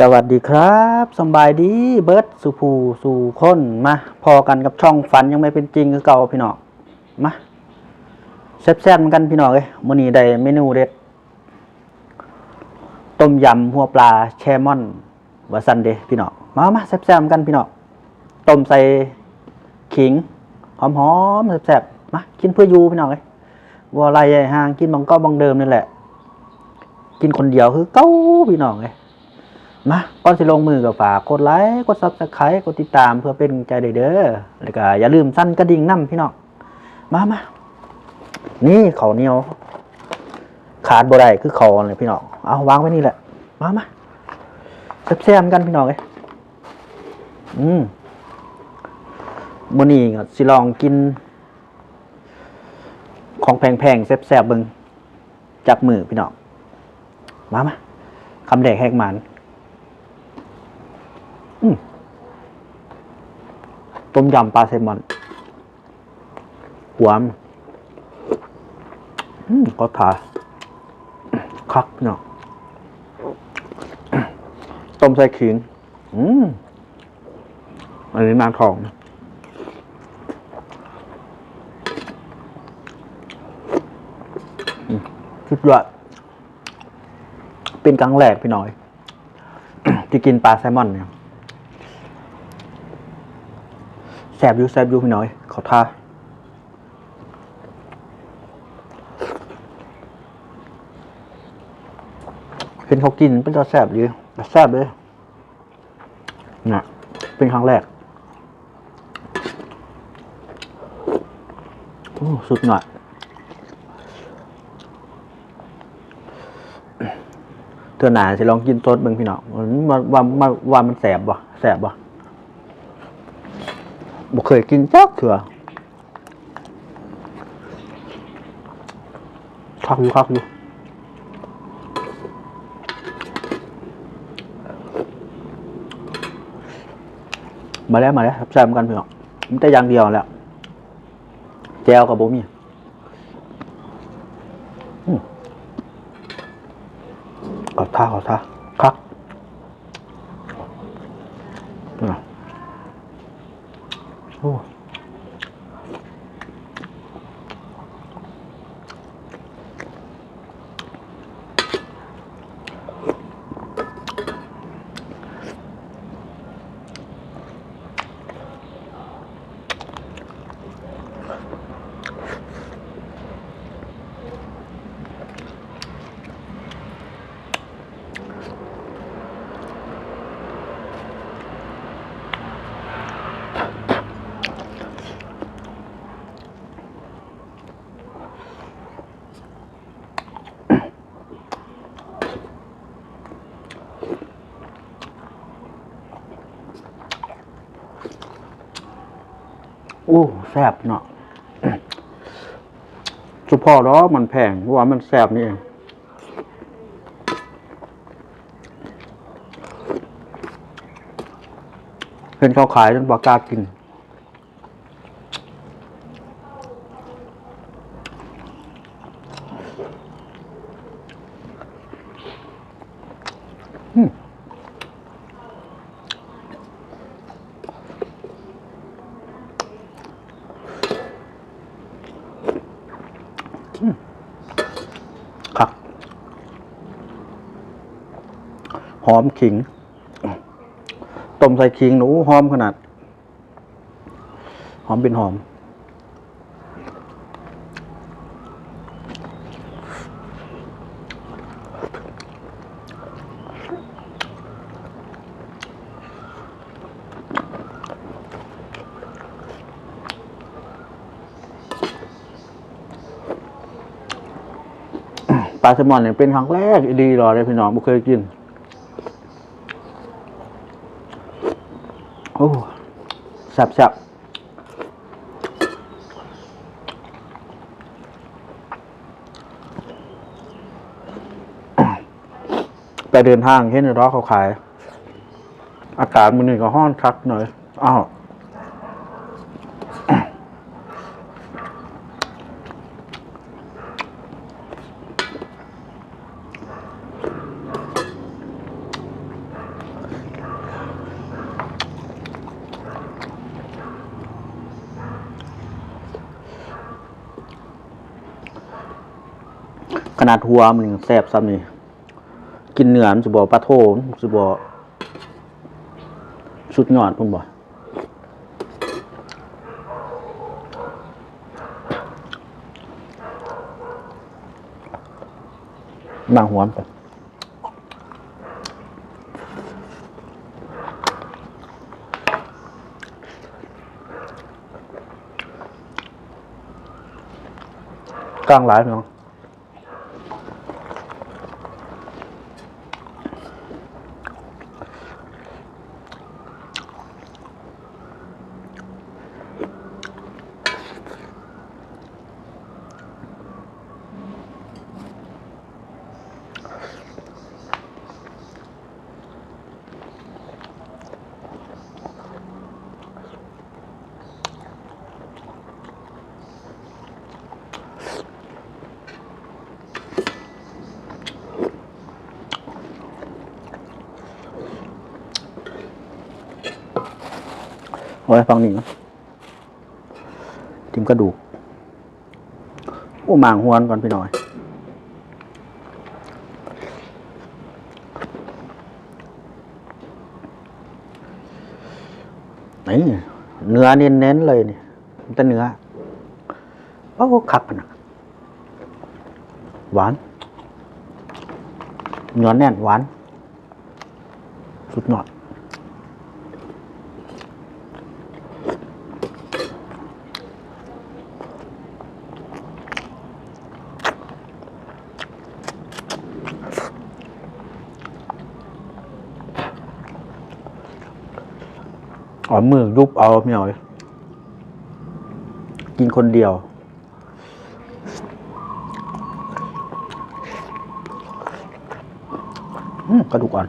สวัสดีครับสบายดีเบิร์ดสุภูสู่คนมาพอกันกับช่องฝันยังไม่เป็นจริงคือเก่าพี่น้องมาแซ่บๆเหมือนกันพี่น้องเอ้ยมื้อนี้ได้เมนูเด็ด ต้มยำหัวปลาแชมอนวาซันเดพี่น้องมามาแซ่บๆเหมือนกันพี่น้องต้มใส่ขิงหอมๆแซ่บๆมากินเพื่ออยูพี่น้องเอ้ยวัวไรใหญ่ห่างกินบังก็บังเดิมนี่แหละ กินคนเดียวคือเก้าพี่น้องเอ้ย มาก่อนสิลงมือกับฝากกดไลค์กดซับสไครต์กดติดตามเพื่อเป็นใจเด้อแล้วก็อย่าลืมสั่นกระดิ่งน้ำพี่น้องมามานี่เขาเหนียว ขาดบ่ได้คือเขาเลยพี่น้องเอาวางไว้นี่แหละ มามาแซ่บๆกันพี่น้องเลยอืมมื้อนี้ก็สิลองกิน ของแพงๆแซ่บๆเบิ่งจากมือพี่น้องมามาคำแดกแหกหมัน ต้มยำปลาแซลมอนหวานก็ถ่าคักเนาะต้มใส่ขิงอันนี้นางทองสุดยอดเป็นครั้งแรกพี่น้อย ที่กินปลาแซลมอนเนี่ย แซบอยู่แซบอยู่พี่น้อย ขอท่าเห็นเขากินเป็นจะแซบอยู่แซบเลยนะเป็นครั้งแรกโอ้สุดหน่อยเธอหนาจะลองกินซดเบิ่งพี่น้องว่าว่าว่าว่ามันแสบบ่แสบบ่ บ่เคยกินจักเถื่อคักอยู่คักอยู่มาแล้วมาแล้วแซ่บๆเหมือนกันพี่น้อนมันแต่อย่างเดียวแหล้วแจวกับบ่มีอืมขอท่าขอท่าคักอะ โอ้โอ้แซ่บเนาะสุพอแล้วมันแพงเพราะว่ามันแซ่บนี่เองเห็นเขาขายจนบอกล้ากินครั อมขิงต้มใส่ขิงหนูหอมขนาด หอมเป็นหอม ปลาแซลมอนเนี่ยเป็นครั้งแรกดีรอเลยพี่น้องไม่เคยกิน โอ้แซ่บแซ่บไปเดินทางเห็นร้อนเขาขาย อากาศมันนี่ก็ห้อนคักหน่อย อ้าว ขนาดหัวมันแซ่บซ้ำนี่กินเนื้อมันสิบ่ปลาโทมันสิบ่สุดยอดพุ่นบ่บางหัวมันไปกลางหลายเนาะ ไว้ฟังนี่นะทิมกระดูกโอ้หมางหวนก่อนพี่หน่อย นี่เนื้อเน้นๆเลยนี่มันแต่เนื้อโอ้คักขนาดหวานเนื้อแน่นหวาน สุดยอด อ๋อมือยุบเอาไม่เอาเลยกินคนเดียว กระดูกอ่อน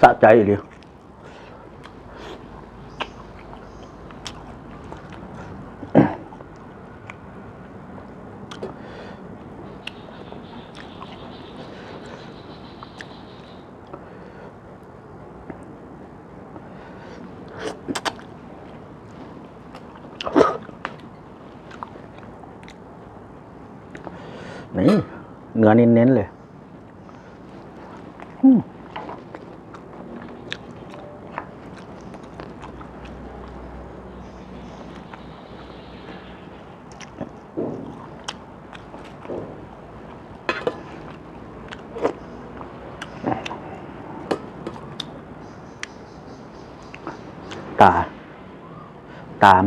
สะใจเลยนี่เนื้อเน้นๆเลย ตา ตาม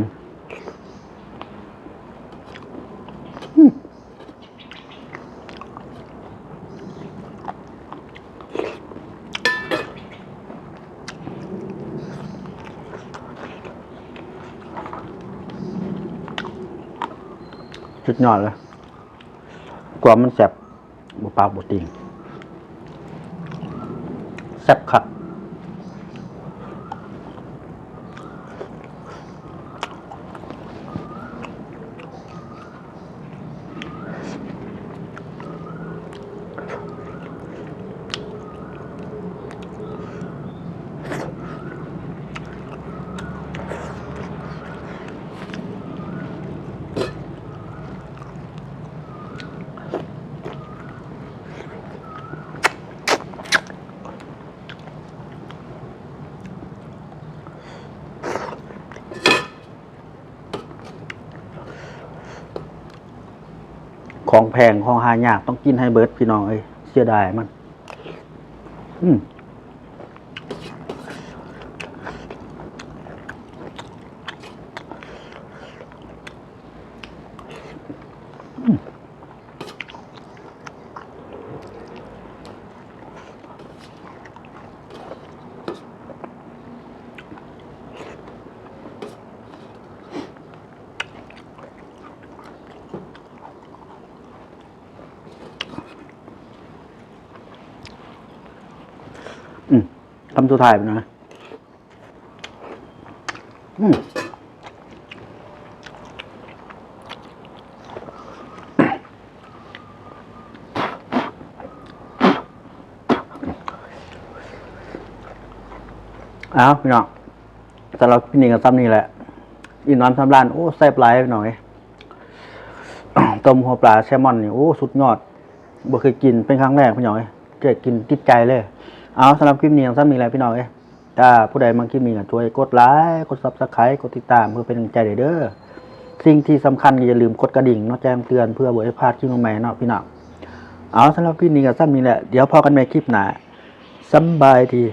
สุดยอดเลยกว่ามันแสบบุปากบุติงแสบคัก ของแพงของหายากต้องกินให้เบิร์ดพี่น้องเอ้ยเสียดายมัน อืม อืมคำสุดท้ายไปนะอืมเอาพี่น้องแต่เราพี่นี่กับซ้ำนี่แหละอินนอนซ้ำร้าน โอ้แซ่บหลายพี่น้อย ต้มหัวปลาแซลมอนนี่ โอ้ สุดยอดบ่เคยกินเป็นครั้งแรกพี่น้อยเกิดกินติดใจเลย เอาสำหรับคลิปนี้ของซ้ำมีอะไรพี่น้องเอ้ถ้าผู้ใดมาคลิปนี้ก็ช่วยกดไลค์กดซับสไครต์กดติดตามเพื่อเป็นกำลังใจเด้อสิ่งที่สำคัญอย่าลืมกดกระดิ่งเนาะแจ้งเตือนเพื่อบ่ให้พลาดคลิปใหม่เนาะพี่น้องเอาสำหรับคลิปนี้ก็ซ้ำมีแหละเดี๋ยวพอกันใหม่คลิปหน้าสบายดี